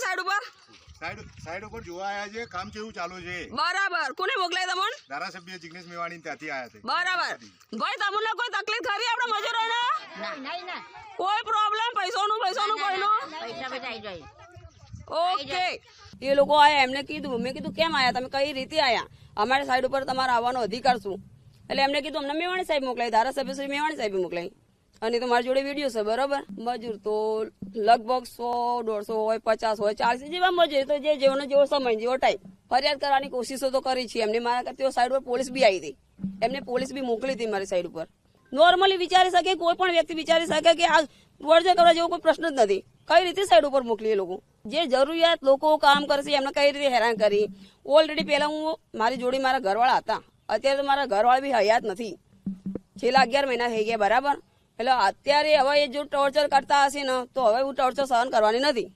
મોકલી સાઈડ ઉપર? Side side ઉપર જોવા આવ્યા છે. કામ કેવું ચાલુ છે? બરાબર. કોને મોકલાય તમને? ધારાસભ્ય જિગ્નેશ મેવાણી ત્યાંથી આવ્યા છે. બરાબર. ભાઈ તમને કોઈ તકલીફ ખરી આપણે મજૂરોને? ના ના કોઈ પ્રોબ્લેમ? પૈસાનું પૈસાનું કોઈનું? પૈસા આવી જાય. ઓકે. એ લોકો આયા એમને કીધું. મેં કીધું કેમ આયા? તમે કઈ રીતે આયા? અમારી સાઈડ ઉપર તમારે આવવાનો અધિકાર શું? એટલે એમને કીધું અમને મેવાણી સાહેબ મોકલાય ધારાસભ્ય શ્રી મેવાણી સાહેબ મોકલાય. અને તો મારી જોડે વીડિયો છે, બરોબર? મજૂર તો લગભગ સો, દોઢસો હોય, પચાસ હોય, ચાલીસ જેવા મજૂર. તો જે જેવો જેવો સમય, જેવો ટાઈમ ફરિયાદ કરવાની કોશિશો તો કરી છે. એમને મારા કરતી સાઈડ ઉપર પોલીસ બી આવી હતી. એમને પોલીસ બી મોકલી હતી મારી સાઈડ ઉપર. નોર્મલી વિચારી શકે, કોઈ પણ વ્યક્તિ વિચારી શકે કે આ વર્જન કરવા જેવો કોઈ પ્રશ્ન જ નથી. કઈ રીતે સાઈડ ઉપર મોકલીએ લોકો? જે જરૂરિયાત લોકો કામ કરશે એમને કઈ રીતે હેરાન કરી? ઓલરેડી પહેલા હું મારી જોડી મારા ઘરવાળા હતા. અત્યારે તો મારા ઘરવાળા બી હયાત નથી. છેલ્લા અગિયાર મહિના થઈ ગયા, બરાબર? એટલે અત્યારે હવે એ જો ટોર્ચર કરતા હશે ને, તો હવે હું ટોર્ચર સહન કરવાની નથી.